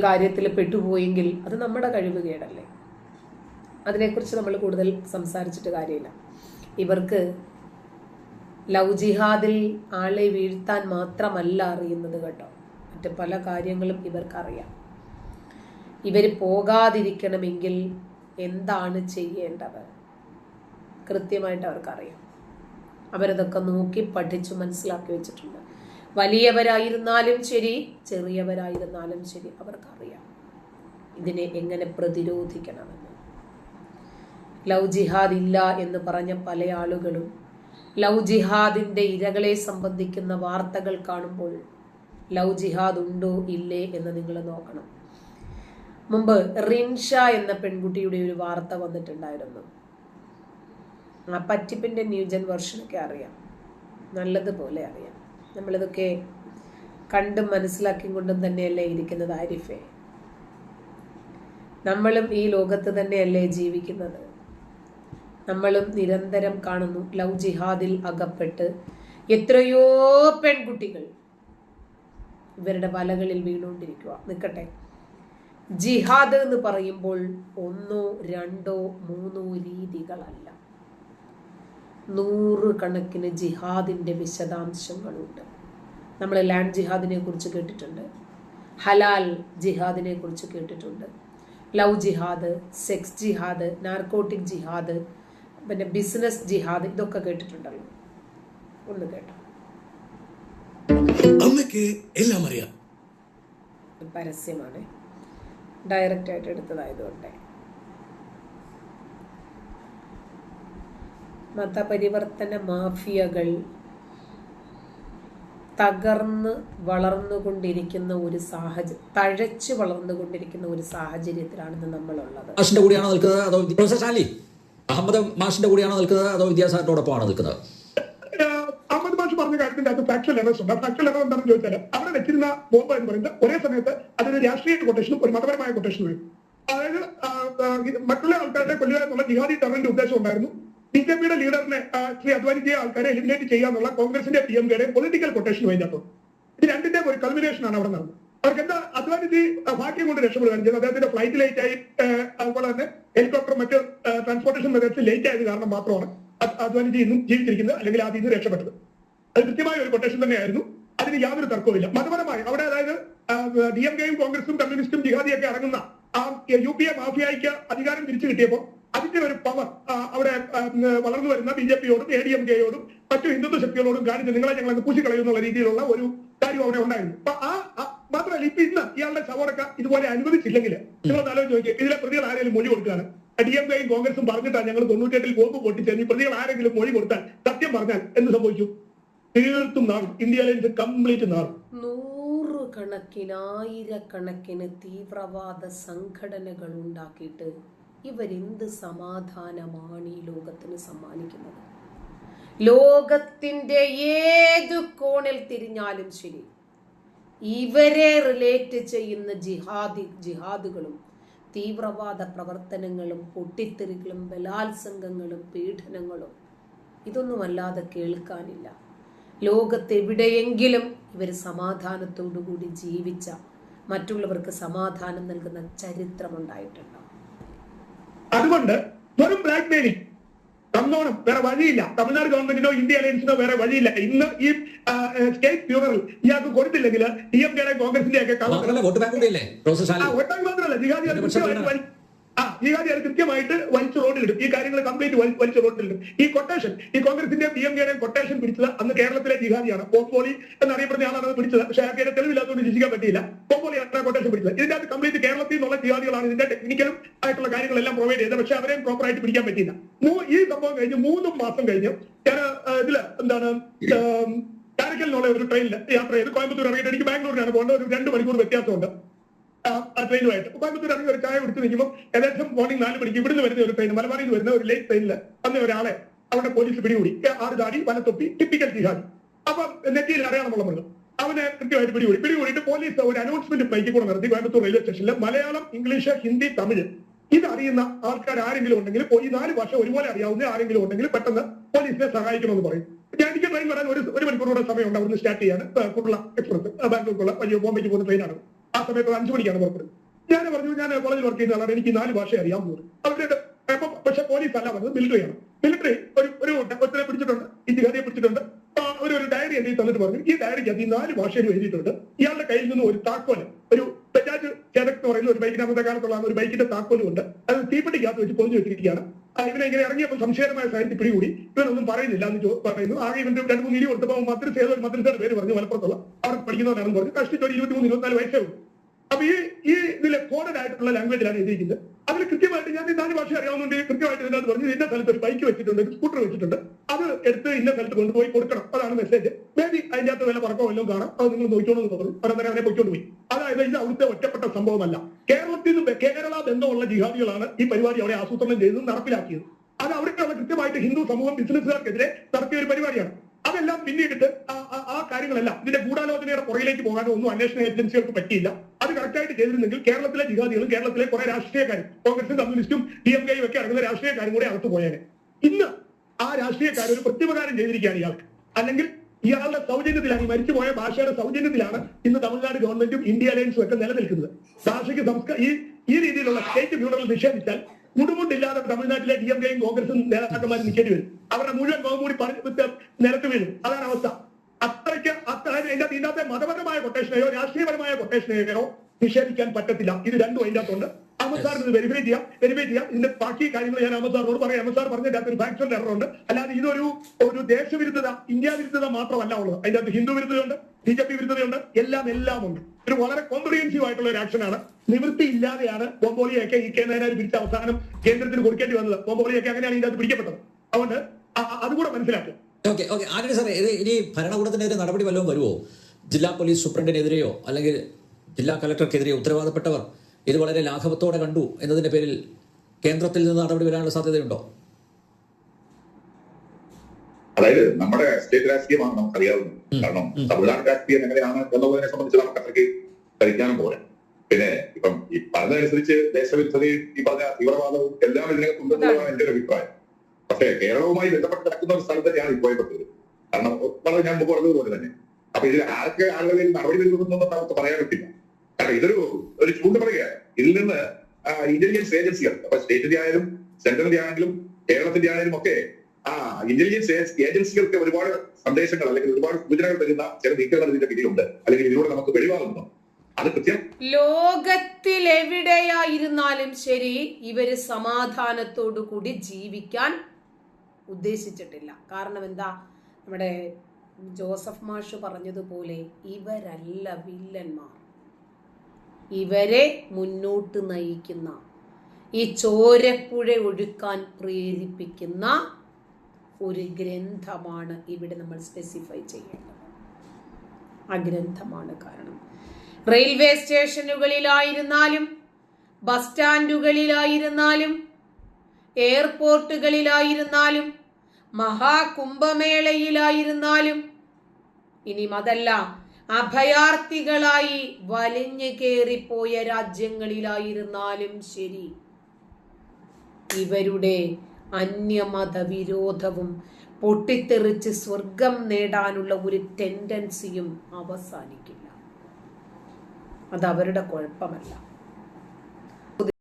കാര്യത്തിൽ പെട്ടുപോയെങ്കിൽ അത് നമ്മുടെ കഴിവ് കേടല്ലേ അതിനെക്കുറിച്ച് നമ്മൾ കൂടുതൽ സംസാരിച്ചിട്ട് കാര്യമില്ല. ഇവർക്ക് ലവ് ജിഹാദിൽ ആളെ വീഴ്ത്താൻ മാത്രമല്ല അറിയുന്നത് കേട്ടോ. മറ്റ് പല കാര്യങ്ങളും ഇവർക്കറിയാം. ഇവർ പോകാതിരിക്കണമെങ്കിൽ എന്താണ് ചെയ്യേണ്ടത്? കൃത്യമായിട്ട് അവർക്കറിയാം. അവരതൊക്കെ നോക്കി പഠിച്ചു മനസ്സിലാക്കി വെച്ചിട്ടുണ്ട്. വലിയവരായിരുന്നാലും ശരി ചെറിയവരായിരുന്നാലും ശരി അവർക്കറിയാം. ഇതിനെ എങ്ങനെ പ്രതിരോധിക്കണമെന്ന്. ലവ് ജിഹാദ് ഇല്ല എന്ന് പറഞ്ഞ പല ആളുകളും ലവ് ജിഹാദിന്റെ ഇരകളെ സംബന്ധിക്കുന്ന വാർത്തകൾ കാണുമ്പോൾ ലവ് ജിഹാദ് ഉണ്ടോ ഇല്ലേ എന്ന് നിങ്ങൾ നോക്കണം. മുമ്പ് റിൻഷ എന്ന പെൺകുട്ടിയുടെ ഒരു വാർത്ത വന്നിട്ടുണ്ടായിരുന്നു. ആ പറ്റിപ്പിന്റെ ന്യൂജൻ വെർഷനൊക്കെ അറിയാം. നല്ലതുപോലെ അറിയാം. നമ്മളിതൊക്കെ കണ്ടും മനസ്സിലാക്കിയും കൊണ്ടും തന്നെയല്ലേ ഇരിക്കുന്നത് ആരിഫെ? നമ്മളും ഈ ലോകത്ത് തന്നെയല്ലേ ജീവിക്കുന്നത്? നമ്മളും നിരന്തരം കാണുന്നു ലൗ ജിഹാദിൽ അകപ്പെട്ട് എത്രയോ പെൺകുട്ടികൾ ഇവരുടെ വലകളിൽ വീണുകൊണ്ടിരിക്കുക നിൽക്കട്ടെ. ജിഹാദ് എന്ന് പറയുമ്പോൾ ഒന്നോ രണ്ടോ മൂന്നോ രീതികളല്ല. നൂറുകണക്കിന് ജിഹാദിന്റെ വിശദാംശങ്ങളുണ്ട്. നമ്മൾ ലാൻഡ് ജിഹാദിനെ കുറിച്ച് കേട്ടിട്ടുണ്ട്. ഹലാൽ ജിഹാദിനെ കുറിച്ച് കേട്ടിട്ടുണ്ട്. ലവ് ജിഹാദ് സെക്സ് ജിഹാദ് നാർക്കോട്ടിക് ജിഹാദ് പിന്നെ ബിസിനസ് ജിഹാദ് ഇതൊക്കെ കേട്ടിട്ടുണ്ടല്ലോ. ഒന്ന് കേട്ടോ. അമ്മയ്ക്ക് എല്ലാം അറിയാം. പരസ്യമാണ്. ഡയറക്റ്റായിട്ട് എടുത്തതായതുകൊണ്ടേ എടുത്തതായതുകൊണ്ട്. മതപരിവർത്തന മാഫിയകൾ തകർന്ന് വളർന്നുകൊണ്ടിരിക്കുന്ന ഒരു സാഹചര്യം തഴച്ച് വളർന്നുകൊണ്ടിരിക്കുന്ന ഒരു സാഹചര്യത്തിലാണ് നമ്മളുള്ളത്. മാഷിന്റെ കൂടെയാണോ നിൽക്കുന്നത് അതോ പ്രൊഫസർ ഷാലി അഹമ്മദ് മാഷിന്റെ കൂടെയാണോ നിൽക്കുന്നത് അതോ വിദ്യാസാഗറിനോടൊപ്പമാണോ നിൽക്കുന്നത്? അഹമ്മദ് മാഷ് പറഞ്ഞ കാര്യത്തിന്റെ അത് ഫാക്ച്വൽ എറേഴ്സ് ഉണ്ട്. ഫാക്ച്വൽ എറർ എന്താണെന്ന് ചോദിച്ചാൽ അവിടെ വെച്ചിരുന്ന ബോംബ് എന്ന് പറയുന്നത് ഒരേ സമയത്ത് അതൊരു രാഷ്ട്രീയ കൊട്ടേഷനും ഒരു മതപരമായ കൊട്ടേഷനും ആയിരുന്നു അതായത് ആ, ആ, മറ്റുള്ള ആൾക്കാരുടെ കൊല്ലുക എന്നുള്ള ജിഹാദി ടെററിന്റെ ഉദ്ദേശം ഉണ്ടായിരുന്നു. ബി ജെ പിയുടെ ലീഡറിനെ ശ്രീ അദ്വാനിജിയെ ആൾക്കാരെ എലിമിനേറ്റ് ചെയ്യാന്നുള്ള കോൺഗ്രസിന്റെ പി എം കെയുടെ പൊളിറ്റിക്കൽ കൊട്ടേഷൻ കഴിഞ്ഞപ്പോൾ ഇത് രണ്ടിന്റെ ഒരു കൾമിനേഷൻ ആണ് അവിടെ നടന്നത്. അവർക്ക് എന്താ അദ്വാനിജി ഭാഗ്യം കൊണ്ട് രക്ഷപ്പെടുകയാണ് ചെയ്തത്. അദ്ദേഹത്തിന്റെ ഫ്ലൈറ്റ് ലേറ്റ് ആയി അതുപോലെ തന്നെ ഹെലികോപ്റ്റർ മറ്റ് ട്രാൻസ്പോർട്ടേഷൻ മെത്തേഡ്സ് ലേറ്റ് ആയത് കാരണം മാത്രമാണ് അദ്- അദ്വാനിജി ഇന്നും ജീവിച്ചിരിക്കുന്നത് അല്ലെങ്കിൽ ആദ്യം ഇന്ന് രക്ഷപ്പെട്ടത്. അത് കൃത്യമായ ഒരു കൊട്ടേഷൻ തന്നെയായിരുന്നു. അതിന് യാതൊരു തർക്കവുമില്ല. മതപരമായി അവിടെ അതായത് ഡി എം കെയും കോൺഗ്രസും കമ്മ്യൂണിസ്റ്റും ജിഹാദിയൊക്കെ അടങ്ങുന്ന ആ യു പി എ മാഫിയായിക്ക് അധികാരം തിരിച്ചു കിട്ടിയപ്പോൾ അതിന്റെ ഒരു പവർ അവിടെ വളർന്നു വരുന്ന ബി ജെ പിയോടും എ ഡി എം കെയോടും മറ്റു ഹിന്ദുത്വ ശക്തികളോടും കാണിച്ച് നിങ്ങളെ ഞങ്ങൾ അങ്ങ് പൂശിക്കളയുന്നുള്ള രീതിയിലുള്ള ഒരു കാര്യം അവിടെ ഉണ്ടായിരുന്നു. അപ്പൊ ആ മാത്രമല്ല ഇപ്പൊ ഇന്ന് ഇയാളുടെ ശവടക്ക ഇതുപോലെ അനുവദിച്ചില്ലെങ്കിൽ നിങ്ങൾ ആലോചിച്ച് നോക്കിയാൽ ഇതിലെ പ്രതികൾ ആരെങ്കിലും മൊഴി കൊടുക്കുകയാണ്? ഡി എം കെയും കോൺഗ്രസും പറഞ്ഞിട്ടാണ് ഞങ്ങൾ തൊണ്ണൂറ്റെട്ടിൽ ബോംബ് ഈ പ്രതികൾ ആരെങ്കിലും മൊഴി കൊടുത്താൽ സത്യം പറഞ്ഞാൽ എന്ത് സംഭവിക്കും? തീർത്തും നാളും ഇന്ത്യയിലെ കംപ്ലീറ്റ് നാളും നൂറുകണക്കിന് തീവ്രവാദ സംഘടനകൾ ഉണ്ടാക്കിയിട്ട് ഇവരെന്ത് സമാധാനമാണ് ഈ ലോകത്തിന് സമ്മാനിക്കുന്നത്? ലോകത്തിന്റെ ഏത് കോണിൽ തിരിഞ്ഞാലും ശരി ഇവരെ റിലേറ്റ് ചെയ്യുന്ന ജിഹാദി ജിഹാദുകളും തീവ്രവാദ പ്രവർത്തനങ്ങളും പൊട്ടിത്തെറികളും ബലാത്സംഗങ്ങളും പീഡനങ്ങളും ഇതൊന്നും അല്ലാതെ കേൾക്കാനില്ല. ലോകത്തെവിടെയെങ്കിലും ഇവർ സമാധാനത്തോടുകൂടി ജീവിച്ച മറ്റുള്ളവർക്ക് സമാധാനം നൽകുന്ന ചരിത്രമുണ്ടായിട്ടുണ്ടോ. അതുകൊണ്ട് വെറും ബ്ലാക്ക് മെയിലിംഗ് തന്നോണം വേറെ വഴിയില്ല. തമിഴ്നാട് ഗവൺമെന്റിനോ ഇന്ത്യ അലയൻസിനോ വേറെ വഴിയില്ല. ഇന്ന് ഈ സ്റ്റേറ്റ് ഫ്യൂണറൽ ഇയാൾക്ക് കൊടുത്തില്ലെങ്കിൽ ഡി എം കെയുടെ കോൺഗ്രസിന്റെ ഒക്കെ വോട്ട് ബാങ്ക് മാത്രമല്ല. ജിഹാദി അത് കൃത്യമായിട്ട് കാര്യം ആ അത് കൃത്യമായിട്ട് വലിച്ചു റോഡിലിടും ഈ കാര്യങ്ങൾ കംപ്ലീറ്റ് വലിച്ചു ഇടും. ഈ കൊട്ടേഷൻ ഈ കോൺഗ്രസിന്റെ പി എം കെയുടെ കൊട്ടേഷൻ പിടിച്ചത് അന്ന് കേരളത്തിലെ ജിഹാദിയാണ്. പോപ്പോളി എന്നറിയപ്പെടുന്ന ആളാണ് അത് പിടിച്ചത്. പക്ഷേ അയാൾക്ക് തെളിവില്ലാത്തതുകൊണ്ട് രക്ഷിക്കാൻ പറ്റിയില്ല. പോപ്പോളിയാണ് കൊട്ടേഷൻ പിടിച്ചത്. ഇതിന്റെ അത് കംപ്ലീറ്റ് കേരളത്തിൽ നിന്നുള്ള ജിഹാദികളാണ് ഇതിന്റെ ടെക്നിക്കലും ആയിട്ടുള്ള കാര്യങ്ങളെല്ലാം പ്രൊവൈഡ് ചെയ്തത്. പക്ഷേ അവരെയും പ്രോപ്പർ ആയിട്ട് പിടിക്കാൻ പറ്റിയില്ല. ഈ സംഭവം കഴിഞ്ഞ് മൂന്ന് മാസം കഴിഞ്ഞ് ഞാൻ ആ, ഇതിൽ എന്താണ് കാരക്കലിനുള്ള ഒരു ട്രെയിനിൽ യാത്ര ചെയ്ത് കോയമ്പത്തൂർ ഇറങ്ങിയിട്ട് എനിക്ക് ബാംഗ്ലൂരിലാണ് പോകേണ്ടത്. ഒരു രണ്ട് മണിക്കൂർ വ്യത്യാസമുണ്ട്. ആ ആ ട്രെയിനുമായിട്ട് കോയമ്പത്തൂർ ഇറങ്ങി ഒരു ചായ കുടിച്ച് നിൽക്കുമ്പോൾ ഏകദേശം മോർണിംഗ് നാല് മണിക്ക് ഇവിടുന്ന് വരുന്ന ഒരു ട്രെയിൻ മലബാറിൽ നിന്ന് വരുന്ന ഒരു ലേറ്റ് ട്രെയിനിൽ അന്ന് ഒരാളെ അവിടെ പോലീസ് പിടികൂടി. ആറ് ദാടി വലത്തൊപ്പി ടിപ്പിക്കൽ ജിഹാദി. അപ്പൊ നെറ്റിയിൽ അറിയാമെന്നുള്ള മൃഗം. അവനെ കൃത്യമായിട്ട് പിടികൂടി. പിടികൂടിയിട്ട് പോലീസ് ഒരു അനൗൺസ്മെന്റ് ബൈക്കിൽ കൂടെ നടത്തി കോയമ്പത്തൂർ റെയിൽവേ സ്റ്റേഷനിൽ മലയാളം ഇംഗ്ലീഷ് ഹിന്ദി തമിഴ് ഇത് അറിയുന്ന ആൾക്കാർ ആരെങ്കിലും ഉണ്ടെങ്കിൽ ഈ നാല് ഭാഷ ഒരുപോലെ അറിയാവുന്ന ആരെങ്കിലും ഉണ്ടെങ്കിൽ പെട്ടെന്ന് പോലീസിനെ സഹായിക്കണമെന്ന് പറയും. എനിക്ക് ട്രെയിൻ വരാൻ ഒരു ഒരു മണിക്കൂറോടെ സമയമുണ്ട്. അവിടുന്ന് സ്റ്റാർട്ട് ചെയ്യാൻ കുട്ടുള്ള എക്സ്പ്രസ് ബാംഗ്ലൂർക്കുള്ള ബോംബെക്ക് പോകുന്ന ട്രെയിനാണ് ആ സമയത്ത് അഞ്ചു മണിക്കാണ് പുറപ്പെടുന്നത്. ഞാൻ പറഞ്ഞു ഞാൻ കോളേജിൽ വർക്ക് ചെയ്യുന്ന ആളാണ് എനിക്ക് നാല് ഭാഷ അറിയാൻ പോകുന്നത് അവരുടെ പക്ഷെ പോലീസ് അല്ല പറഞ്ഞത് മിലിറ്ററിയാണ് മിലിറ്ററി ഒരു ഒരു ഒറ്റനെ പിടിച്ചിട്ടുണ്ട് ഇന്ത്യ ജിഹാദിയെ പിടിച്ചിട്ടുണ്ട് ഒരു ഒരു ഡയറി എഴുതി തന്നിട്ട് പറഞ്ഞു ഈ ഡയറിക്ക് അത് ഈ നാല് ഭാഷയിൽ എഴുതിയിട്ടുണ്ട്. ഇയാളുടെ കയ്യിൽ നിന്ന് ഒരു താക്കോൽ ഒരു ബജാജ് ചെതക് എന്ന് പറയുന്ന ഒരു ബൈക്കിന് അന്നത്തെ കാലത്തുള്ള ഒരു ബൈക്കിന്റെ താക്കോലും ഉണ്ട്. അത് തീപ്പെട്ടിക്കകത്ത് വെച്ച് പൊതിഞ്ഞു വെച്ചിരിക്കുകയാണ്. ഇവനെ ഇങ്ങനെ ഇറങ്ങിയപ്പോൾ സംശയമായ സാഹചര്യത്തിൽ പിടികൂടി. ഇവനൊന്നും പറയുന്നില്ല എന്ന് പറയുന്നു. ആകെ ഇവന്റെ രണ്ട് മൂന്ന് ഇരി കൊടുത്തപ്പോൾ മദ്രസ ഏതോ ഒരു പേര് പറഞ്ഞു മലപ്പുറത്തുള്ള. അവർ പഠിക്കുന്നവരാണെന്ന് പറഞ്ഞു. കഷ്ടിച്ച് ഒരു ഇരുപത്തി മൂന്ന് ഇരുപത്തിനാല് വയസ്സേ ഉള്ളൂ. അപ്പൊ ഈ ഈ ഇതിലെ കോഡഡ് ആയിട്ടുള്ള ലാംഗ്വേജിലാണ് എഴുതിയിരിക്കുന്നത്. അതിൽ കൃത്യമായിട്ട് ഞാൻ നാല് ഭാഷ അറിയാവുന്നുണ്ട് കൃത്യമായിട്ട് ഇതിനകത്ത് പറഞ്ഞു ഇന്ന സ്ഥലത്ത് ഒരു ബൈക്ക് വെച്ചിട്ടുണ്ട് സ്കൂട്ടർ വെച്ചിട്ടുണ്ട്. അത് എടുത്ത് ഇന്ന സ്ഥലത്ത് കൊണ്ടുപോയി കൊടുക്കണം. അതാണ് മെസ്സേജ് മേ ബി അതിന്റെ അകത്ത് വല്ല പറക്കോ വല്ലതും കാണാം. അത് നിങ്ങൾ നോക്കിക്കോളൂ എന്ന് പറഞ്ഞു. അവരെ അവനെ പൊയ്ക്കൊണ്ട് പോയി അതായത് ഇത് അവിടുത്തെ ഒറ്റപ്പെട്ട സംഭവമല്ല. കേരളത്തിൽ കേരള ബന്ധമുള്ള ജിഹാദികളാണ് ഈ പരിപാടി അവിടെ ആസൂത്രണം ചെയ്തത് നടപ്പിലാക്കിയത്. അത് അവിടെയുള്ള കൃത്യമായിട്ട് ഹിന്ദു സമൂഹം ബിസിനസ്സുകാർക്കെതിരെ നടത്തിയ ഒരു പരിപാടിയാണ്. അതെല്ലാം ആ- ആ കാര്യങ്ങളെല്ലാം ഇതിന്റെ ഗൂഢാലോചനയുടെ പുറയിലേക്ക് പോകാനോ ഒന്നും അന്വേഷണ ഏജൻസികൾക്ക് പറ്റിയില്ല. അത് കറക്റ്റായിട്ട് ചെയ്തിരുന്നെങ്കിൽ കേരളത്തിലെ ജിഹാദികളും കേരളത്തിലെ കുറെ രാഷ്ട്രീയക്കാരും കോൺഗ്രസും കമ്മ്യൂണിസ്റ്റും ഡി എം കെയും ഒക്കെ അടങ്ങുന്ന രാഷ്ട്രീയക്കാരും കൂടെ അകത്ത് പോയേനെ. ഇന്ന് ആ രാഷ്ട്രീയക്കാർ ഒരു പ്രത്യുപകാരം ചെയ്തിരിക്കുകയാണ് ഇയാൾക്ക്. അല്ലെങ്കിൽ ഇയാളുടെ സൗജന്യത്തിലാണ് ഈ മരിച്ചുപോയ ഭാഷയുടെ സൗജന്യത്തിലാണ് ഇന്ന് തമിഴ്നാട് ഗവൺമെന്റും ഇന്ത്യ അലയൻസും ഒക്കെ നിലനിൽക്കുന്നത്. ഭാഷയ്ക്ക് സംസ്കാരം ഈ ഈ രീതിയിലുള്ള സ്റ്റേറ്റ് ബ്യൂണൽ നിഷേധിച്ചാൽ മുടുമുണ്ടില്ലാതെ തമിഴ്നാട്ടിലെ ഡി എം കെയും കോൺഗ്രസും നേതാക്കന്മാർ നിൽക്കേണ്ടി വരും. അവരുടെ മുഴുവൻ കൂടി പറഞ്ഞു നിലത്ത് വീഴും. അതാണ് അവസ്ഥ. അതിന്റെ ഇതിനകത്തെ മതപരമായ കൊട്ടേഷനെയോ രാഷ്ട്രീയപരമായ കൊട്ടേഷനെയോ നിഷേധിക്കാൻ പറ്റത്തില്ല. ഇത് രണ്ടും അതിന്റെ അകത്തുണ്ട് അഹമ്മദ് സാർ ഇത് വെരിഫൈ ചെയ്യാം. വെരിഫൈ ചെയ്യാം. ഇതിന്റെ ബാക്കി കാര്യങ്ങൾ ഞാൻ അഹമ്മദ് സാറിനോട് പറയാം. അഹമ്മദ് സാർ പറഞ്ഞതിന്റെ അകത്ത് ഒരു ഫാക്ച്വൽ എറർ ഉണ്ട്. അല്ലാതെ ഇതൊരു ഒരു ദേശവിരുദ്ധത ഇന്ത്യ വിരുദ്ധത മാത്രമല്ല ഉള്ളത്. അതിന്റെ അകത്ത് ഹിന്ദു വിരുദ്ധതയുണ്ട് ബി ജെ പി വിരുദ്ധതയുണ്ട് എല്ലാം എല്ലാം ഉണ്ട്. ഒരു വളരെ കോംപ്രിഹെൻസീവ് ആയിട്ടുള്ള ഒരു ആക്ഷനാണ് നിവൃത്തി ഇല്ലാതെയാണ് ബോംബോളിയൊക്കെ ഈ കെ നായനാർ പിടിച്ച അവസാനം കേന്ദ്രത്തിന് കൊടുക്കേണ്ടി വന്നത്. ബോംബോളിയൊക്കെ അങ്ങനെയാണ് ഇതിന്റെ അകത്ത് പിടിക്കപ്പെട്ടത്. അതുകൊണ്ട് അതുകൂടെ മനസ്സിലാക്കുക ഓക്കെ ഓക്കെ ആന്റണി സാറേ ഇത് ഇനി ഭരണകൂടത്തിനെതിരെ നടപടി വല്ലതും വരുമോ ജില്ലാ പോലീസ് സൂപ്രണ്ടിനെതിരെയോ അല്ലെങ്കിൽ ജില്ലാ കലക്ടർക്കെതിരെയോ ഉത്തരവാദപ്പെട്ടവർ ഇത് വളരെ ലാഘവത്തോടെ കണ്ടു എന്നതിന്റെ പേരിൽ കേന്ദ്രത്തിൽ നിന്ന് നടപടി വരാനുള്ള സാധ്യതയുണ്ടോ? അതായത് നമ്മുടെ സ്റ്റേറ്റ് രാഷ്ട്രീയമാണ് നമുക്കറിയാവുന്നത് അറിയാവുന്നത് കാരണം. തമിഴ്നാട് രാഷ്ട്രീയം എങ്ങനെയാണ് എന്നുള്ളതിനെ സംബന്ധിച്ച് നമുക്ക് അത്രയ്ക്ക് കഴിക്കാനും പോലെ പിന്നെ ഇപ്പം ഈ പറഞ്ഞതനുസരിച്ച് ദേശവിരുദ്ധതയും ഈ പറഞ്ഞ തീവ്രവാദവും എല്ലാം ഇതിനകത്തുണ്ടെന്നുള്ളതാണ് എന്റെ ഒരു അഭിപ്രായം. പക്ഷേ കേരളവുമായി ബന്ധപ്പെട്ട് കിടക്കുന്ന ഒരു സ്ഥലത്ത് ഞാൻ ഇപ്പോൾ പെട്ടത് കാരണം വളരെ ഞാൻ മുമ്പ് പറഞ്ഞതുപോലെ തന്നെ. അപ്പൊ ഇതിൽ ആർക്ക് ആളുകളിൽ നടപടി വരുമെന്നൊന്നും നമുക്ക് പറയാൻ പറ്റില്ല. കാരണം ഇതൊരു ഒരു ചൂണ്ടുപറയുകയാണ് ഇതിൽ നിന്ന് ഇന്റലിജൻസ് ഏജൻസികൾ അപ്പൊ സ്റ്റേറ്റിന്റെ ആയാലും സെൻട്രലിന്റെ ആണെങ്കിലും കേരളത്തിന്റെ ആയാലും ഒക്കെ ആ ഇന്റലിജൻസ് ഏജൻസികൾക്ക് ഒരുപാട് സന്ദേശങ്ങൾ അല്ലെങ്കിൽ ഒരുപാട് സൂചനകൾ തരുന്ന ചില നീക്കങ്ങൾ ഇതിന്റെ പിന്നിലുണ്ട്. അല്ലെങ്കിൽ ഇതിലൂടെ നമുക്ക് വെളിവാകുന്നു. ലോകത്തിൽ എവിടെയായിരുന്നാലും ശരി ഇവർ സമാധാനത്തോടു കൂടി ജീവിക്കാൻ ഉദ്ദേശിച്ചിട്ടില്ല. കാരണം എന്താ? നമ്മുടെ ജോസഫ് മാഷ് പറഞ്ഞതുപോലെ ഇവരല്ല വില്ലന്മാർ. ഇവരെ മുന്നോട്ട് നയിക്കുന്ന ഈ ചോരപ്പുഴ ഒഴുക്കാൻ പ്രേരിപ്പിക്കുന്ന ഒരു ഗ്രന്ഥമാണ് ഇവിടെ നമ്മൾ സ്പെസിഫൈ ചെയ്യേണ്ടത്. ആ ഗ്രന്ഥമാണ് കാരണം. റെയിൽവേ സ്റ്റേഷനുകളിലായിരുന്നാലും ബസ് സ്റ്റാൻഡുകളിലായിരുന്നാലും എയർപോർട്ടുകളിലായിരുന്നാലും മഹാകുംഭമേളയിലായിരുന്നാലും ഇനി അതല്ല അഭയാർത്ഥികളായി വലിഞ്ഞു കയറിപ്പോയ രാജ്യങ്ങളിലായിരുന്നാലും ശരി. ഇവരുടെ അന്യമത വിരോധവും പൊട്ടിത്തെറിച്ച് സ്വർഗം നേടാനുള്ള ഒരു ടെൻഡൻസിയും അവസാനിക്കില്ല. അത് അവരുടെ കുഴപ്പമല്ല.